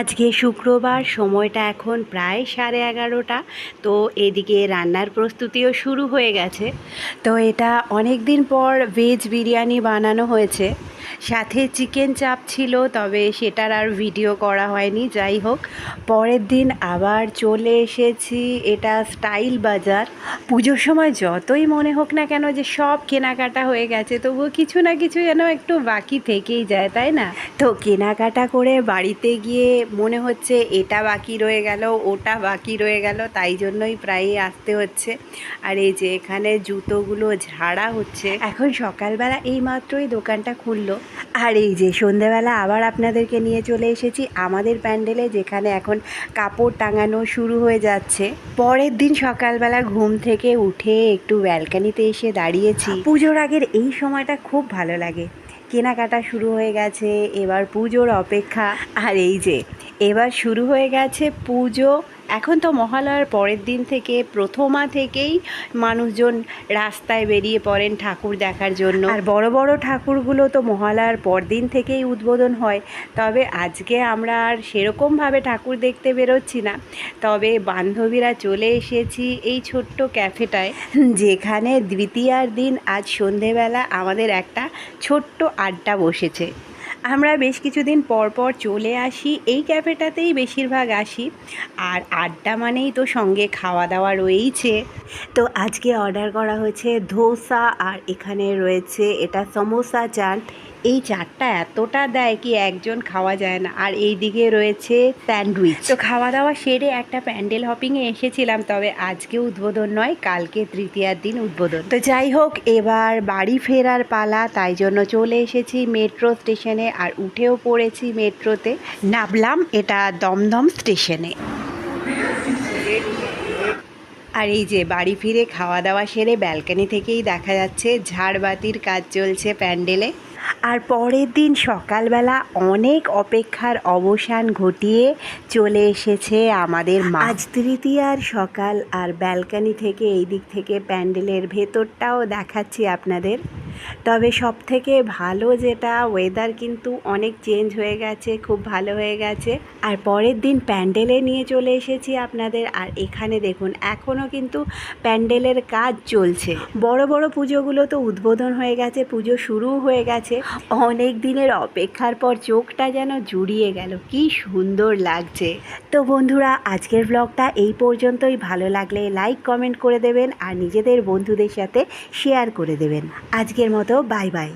আজকে শুক্রবার, সময়টা এখন প্রায় সাড়ে এগারোটা। তো এদিকে রান্নার প্রস্তুতিও শুরু হয়ে গেছে। তো এটা অনেক দিন পর ভেজ বিরিয়ানি বানানো হয়েছে। সাথে চিকেন চাপ ছিল, তবে সেটার আর ভিডিও করা হয়নি। যাই হোক, পরের দিন আবার চলে এসেছি এটা স্টাইল বাজার। পুজোর সময় যতই মনে হোক না কেন যে সব কেনাকাটা হয়ে গেছে, তবুও কিছু না কিছু যেন একটু বাকি থেকেই যায়, তাই না? তো কেনাকাটা করে বাড়িতে গিয়ে মনে হচ্ছে এটা বাকি রয়ে গেল, ওটা বাকি রয়ে গেল, তাই জন্যই প্রায়ই আসতে হচ্ছে। আর এই যে এখানে জুতোগুলো ঝাড়া হচ্ছে। এখন সকালবেলা এই মাত্রই দোকানটা খুললো। আর এই যে সন্ধেবেলা আবার আপনাদেরকে নিয়ে চলে এসেছি আমাদের প্যান্ডেলে, যেখানে এখন কাপড় টাঙানো শুরু হয়ে যাচ্ছে। পরের দিন সকালবেলা ঘুম থেকে উঠে একটু ব্যালকানিতে এসে দাঁড়িয়েছি। পুজোর আগের এই সময়টা খুব ভালো লাগে। কেনাকাটা শুরু হয়ে গেছে, এবার পুজোর অপেক্ষা। আর এই যে, এবার শুরু হয়ে গেছে পুজো এখন তো মহালয়ার পরের দিন থেকে প্রথমা থেকেই মানুষজন রাস্তায় বেরিয়ে পড়েন ঠাকুর দেখার জন্য। আর বড় বড় ঠাকুরগুলো তো মহালয়ার পরদিন থেকেই উদ্বোধন হয়। তবে আজকে আমরা আর সেরকমভাবে ঠাকুর দেখতে বেরোচ্ছি না। তবে বান্ধবীরা চলে এসেছি এই ছোট্ট ক্যাফেটায়। যেখানে দ্বিতীয়ার দিন আজ সন্ধেবেলা আমাদের একটা ছোট্ট আড্ডা বসেছে। আমরা বেশ কিছুদিন পর পর চলে আসি। এই ক্যাফেটাতেই বেশিরভাগ আসি। আর আড্ডা মানেই তো সঙ্গে খাওয়া দাওয়া রয়েইছে। তো আজকে অর্ডার করা হয়েছে ধোসা আর এখানে রয়েছে এটা সমোসা চাট। এই চাটটা এতটা দেয় কি একজন খাওয়া যায় না। আর এই দিকে রয়েছে স্যান্ডউইচ। তো খাওয়া দাওয়া সেরে একটা প্যান্ডেল হপিংয়ে এসেছিলাম, তবে আজকে উদ্বোধন নয়, কালকে তৃতীয়ার দিন উদ্বোধন। তো যাই হোক, এবার বাড়ি ফেরার পালা, তাই জন্য চলে এসেছি মেট্রো স্টেশনে, আর উঠেও পড়েছি মেট্রোতে। নামলাম এটা দমদম স্টেশনে। আর এই যে বাড়ি ফিরে খাওয়া দাওয়া সেরে ব্যালকানি থেকেই দেখা যাচ্ছে, ঝাড়বাতির কাজ চলছে প্যান্ডেলে। আর পরের দিন সকালবেলা অনেক অপেক্ষার অবসান ঘটিয়ে চলে এসেছে আমাদের আজ তৃতীয়ার সকাল আর ব্যালকানি থেকে এই দিক থেকে প্যান্ডেলের ভেতরটাও দেখাচ্ছি আপনাদের। তবে সব থেকে ভালো যেটা ওয়েদার কিন্তু অনেক চেঞ্জ হয়ে গেছে, খুব ভালো হয়ে গেছে। আর পরের দিন প্যান্ডেলে নিয়ে চলে এসেছি আপনাদের। আর এখানে দেখুন এখনও কিন্তু প্যান্ডেলের কাজ চলছে। বড় বড় পুজোগুলো তো উদ্বোধন হয়ে গেছে, পুজো শুরু হয়ে গেছে। অনেক দিনের অপেক্ষার পর চোখটা যেন জুড়িয়ে গেল, কি সুন্দর লাগছে। তো বন্ধুরা, আজকের ব্লগটা এই পর্যন্তই। ভালো লাগলে লাইক কমেন্ট করে দেবেন আর নিজেদের বন্ধুদের সাথে শেয়ার করে দেবেন। আজকের মতো বাই বাই।